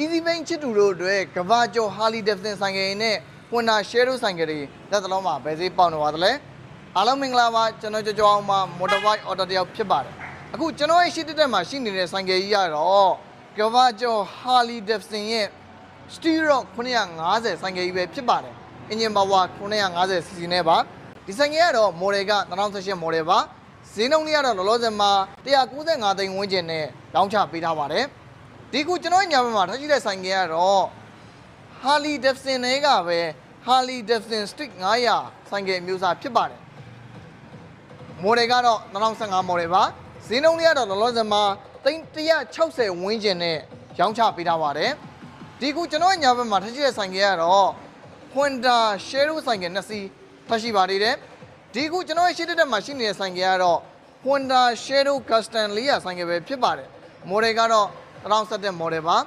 Easy Bank ချစ်သူတို့အတွက်ကဘာကျော် Harley Davidson ဆိုင်ကယ်နဲ့ Honda Shadow ဆိုင်ကယ်တွေလက်သလုံးမှာဘယ်ဈေးပေါက်နေပါသလဲအားလုံးမင်္ဂလာပါကျွန်တော်ကြော်ကြောအောင်မှာ Motorbike Auto တယောက်ဖြစ်ပါတယ်အခုကျွန်တော်ရဲ့ရှိတက်တက်မှာရှိနေတဲ့ဆိုင်ကယ်ကြီးကတော့ကဘာကျော် Harley Davidson ရဲ့ Steel Rock 950ဆိုင်ကယ်ကြီးပဲဖြစ်ပါတယ်အင်ဂျင်ပါဝါ 950cc နဲ့ပါဒီဆိုင်ကယ်ကတော့ model က2018 model ပါဈေးနှုန်းလေးကတော့လောလောဆယ်မှာ195သိန်းဝန်းကျင်နဲ့လောင်းချပေးထားပါတယ် ဒီခုကျွန်တော်ညဘက်မှာထားရှိတဲ့ဆိုင်ကယ်ကတော့ Harley Davidson တွေကပဲ Harley Davidson Stick 900ဆိုင်ကယ်အမျိုးအစားဖြစ်ပါတယ် model ကတော့2015 model ပါဈေးနှုန်းလေးကတော့လောလောဆယ်မှာ360ဝန်းကျင်နဲ့ရောင်းချပေးထားပါတယ်ဒီခုကျွန်တော်ညဘက်မှာထားရှိတဲ့ဆိုင်ကယ်ကတော့ Honda Shadow ဆိုင်ကယ်နှစ်စီးထားရှိပါသေးတယ်ဒီခုကျွန်တော်ရဲ့ရှိတဲ့တက်မှာရှိနေတဲ့ဆိုင်ကယ်ကတော့ Honda Shadow Custom 400ဆိုင်ကယ်ပဲဖြစ်ပါတယ် model ကတော့ 2017 model ပါ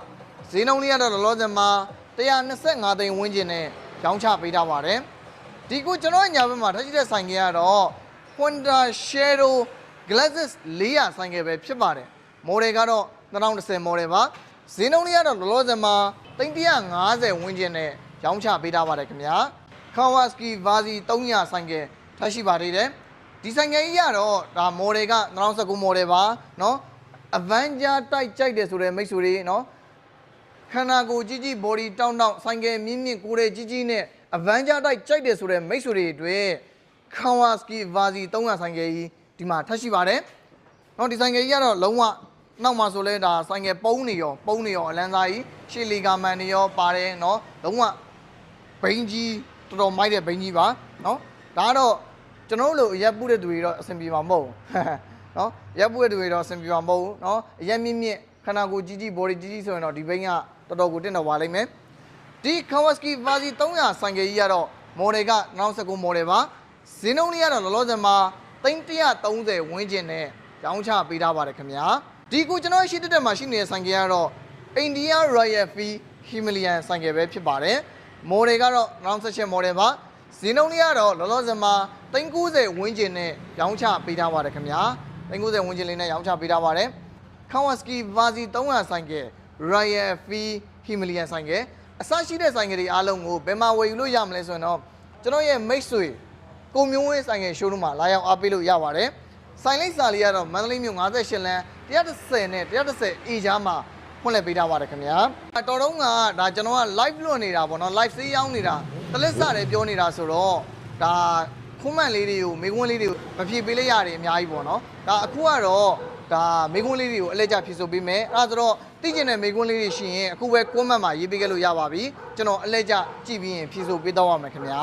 ဈေးနှုန်းလေးကတော့လောလောဆယ်မှာ125သိန်းဝန်းကျင်နဲ့ရောင်းချပေးထားပါတယ်ဒီခုကျွန်တော်ရဲ့ညာဘက်မှာထားရှိတဲ့ဆိုင်ကယ်ကတော့ Honda Shadow Glasses 400ဆိုင်ကယ်ပဲဖြစ်ပါတယ် model ကတော့2010 model ပါဈေးနှုန်းလေးကတော့လောလောဆယ်မှာ350ဝန်းကျင်နဲ့ရောင်းချပေးထားပါတယ်ခင်ဗျာ Kawasaki Vazi 300ဆိုင်ကယ်ထားရှိပါသေးတယ်ဒီဆိုင်ကယ်ကြီးကတော့ဒါ model က2019 model ပါเนาะ အဗန်ဂျာတိုက်ကြိုက်တယ်ဆိုတဲ့မိတ်ဆွေတွေနော်ခန္ဓာကိုယ်ကြီးကြီး body တောင်းတောင်းဆိုင်ကယ်မြင့်မြင့်ကိုယ်တွေကြီးကြီးနဲ့အဗန်ဂျာတိုက်ကြိုက်တယ်ဆိုတဲ့မိတ်ဆွေတွေအတွက်ကာဝါစကီဗာစီ300ဆိုင်ကယ်ကြီးဒီမှာထပ်ရှိပါတယ်နော်ဒီဆိုင်ကယ်ကြီးကတော့လုံးဝနောက်မှာဆိုလဲဒါဆိုင်ကယ်ပုံးနေရောပုံးနေရောအလန်းစားကြီးရှေ့လီကာမန်နေရောပါတယ်နော်လုံးဝဘိန်းကြီးတော်တော်မိုက်တဲ့ဘိန်းကြီးပါနော်ဒါကတော့ကျွန်တော်တို့လိုအရက်ပုတဲ့သူတွေတော့အဆင်ပြေမှာမဟုတ်ဘူး နော်ရက်ပူတဲ့သူတွေတော့အဆင်ပြေမှာမဟုတ်ဘူးနော်အရက်မြင့်မြင့်ခန္ဓာကိုယ်ကြီးကြီး body ကြီးကြီးဆိုရင်တော့ဒီဘိန်းကတော်တော်ကိုတင့်တော်ပါလိမ့်မယ်ဒီ Kawasaki Vazi 300ဆိုင်ကယ်ကြီးကတော့ model က2019 model ပါဈေးနှုန်းလေးကတော့လောလောဆယ်မှာ330ဝန်းကျင်နဲ့ရောင်းချပေးထားပါတယ်ခင်ဗျာဒီကိုကျွန်တော်ရှိတက်တက်မှာရှိနေတဲ့ဆိုင်ကယ်ကတော့ India Royal Field Himalayan ဆိုင်ကယ်ပဲဖြစ်ပါတယ် model ကတော့2018 model ပါဈေးနှုန်းလေးကတော့လောလောဆယ်မှာ390ဝန်းကျင်နဲ့ရောင်းချပေးထားပါတယ်ခင်ဗျာ 390ဝန်းကျင်လေးနဲ့ရောင်းချပေးထားပါတယ် Kawasaki Vazi 300ဆိုင်ကယ် Royal Field Himalayan ဆိုင်ကယ်အစရှိတဲ့ဆိုင်ကယ်တွေအားလုံးကိုဘယ်မှာဝယ်ယူလို့ရမလဲဆိုရင်တော့ကျွန်တော်ရဲ့မိတ်ဆွေကိုမျိုးဝင်းဆိုင်ကယ် showroom မှာလာရောက်အားပေးလို့ရပါတယ်ဆိုင်လိပ်စာလေးကတော့မန္တလေးမြို့58လမ်း130နဲ့130 A ကြားမှာဖွင့်လှစ်ပေးထားပါတယ်ခင်ဗျာတော်တော့ကဒါကျွန်တော်က live လွှင့်နေတာပေါ့နော် live စေးရောက်နေတာတလစ်စာတယ်ပြောနေတာဆိုတော့ဒါ ခွန်းမှန်လေးတွေကိုမိကွန်းလေးတွေကိုမဖြေပေးလိုက်ရတယ်အများကြီးပေါ့နော်ဒါအခုကတော့ဒါမိကွန်းလေးတွေကိုအလက်ကျဖြေဆိုပေးမယ်အဲ့ဒါဆိုတော့သိကျင်တဲ့မိကွန်းလေးတွေရှိရင်အခုပဲကွန်းမှန်မှာရေးပေးခဲ့လို့ရပါပြီကျွန်တော်အလက်ကျကြည့်ပြီးရင်ဖြေဆိုပေးတော့ရမယ်ခင်ဗျာ